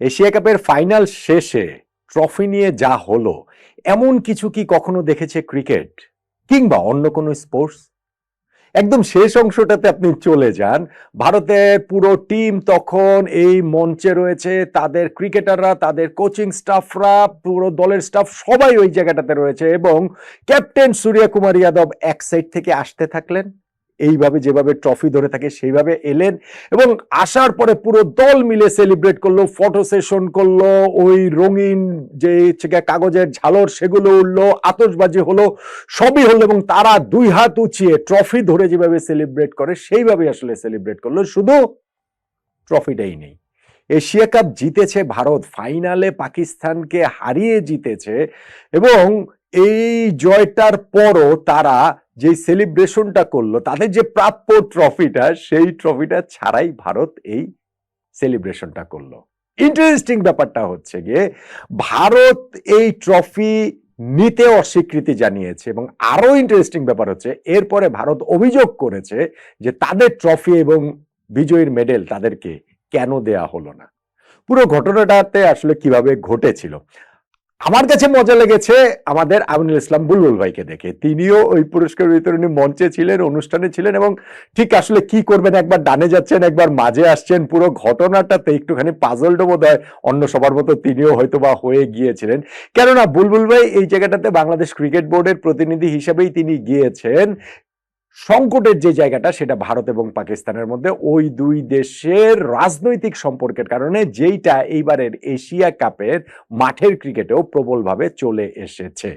Asia কাপের final শেষে trophy নিয়ে যা হলো, এমন কিছু কি কখনো দেখেছে ক্রিকেট? কিংবা অন্য কোনো স্পোর্টস? একদম শেষ অংশটাতে আপনি চলে যান। ভারতের পুরো টিম তখন এই মঞ্চে রয়েছে। তাদের ক্রিকেটাররা, তাদের কোচিং স্টাফরা, পুরো দলের স্টাফ সবাই ওই জায়গাটাতে রয়েছে এবং ক্যাপ্টেন সূর্য কুমার যাদব এক সাইড থেকে আসতে থাকলেন। এইভাবে যেভাবে ট্রফি ধরে থাকে সেইভাবে এলেন এবং আসার পরে পুরো দল মিলে সেলিব্রেট করল ফটো সেশন করল, ওই রঙিন যে কাগজের ঝালর সেগুলো উঠল, আতশবাজি হলো, সবই হলো এবং তারা দুই হাত উঁচিয়ে ট্রফি ধরে যেভাবে সেলিব্রেট করে সেইভাবে আসলে সেলিব্রেট করল, শুধু ট্রফিটাই নেই। এশিয়া কাপ জিতেছে ভারত ফাইনালে পাকিস্তানকে হারিয়ে জিতেছে এবং এই জয়টার পরও তারা যে সেলিব্রেশনটা করল, তাদের যে প্রাপ্য ট্রফিটা সেই ট্রফিটা ছাড়াই ভারত এই সেলিব্রেশনটা করল। ইন্টারেস্টিং ব্যাপারটা হচ্ছে গিয়ে, ভারত এই ট্রফি নিতে অস্বীকৃতি জানিয়েছে এবং আরও ইন্টারেস্টিং ব্যাপার হচ্ছে, এরপরে ভারত অভিযোগ করেছে যে তাদের ট্রফি এবং বিজয়ীর মেডেল তাদেরকে কেন দেয়া হলো না। পুরো ঘটনাটাতে আসলে কীভাবে ঘটেছিল? আমার কাছে মজা লেগেছে আমাদের আমিনুল ইসলাম বুলবুল ভাইকে দেখে। তিনিও ওই পুরস্কার বিতরণী মঞ্চে ছিলেন, অনুষ্ঠানে ছিলেন এবং ঠিক আসলে কি করবেন, একবার ডানে যাচ্ছেন, একবার মাঝে আসছেন, পুরো ঘটনাটাতে একটুখানি পাজলড বোধ হয় অন্য সবার মতো তিনিও হয়তো বা হয়ে গিয়েছিলেন। কেননা বুলবুল ভাই এই জায়গাটাতে বাংলাদেশ ক্রিকেট বোর্ডের প্রতিনিধি হিসেবেই তিনি গিয়েছেন। সংকটের যে জায়গাটা, সেটা ভারত এবং পাকিস্তানের মধ্যে, ওই দুই দেশের রাজনৈতিক সম্পর্কের কারণে যেইটা এইবারের এশিয়া কাপের মাঠের ক্রিকেটেও প্রবলভাবে চলে এসেছে।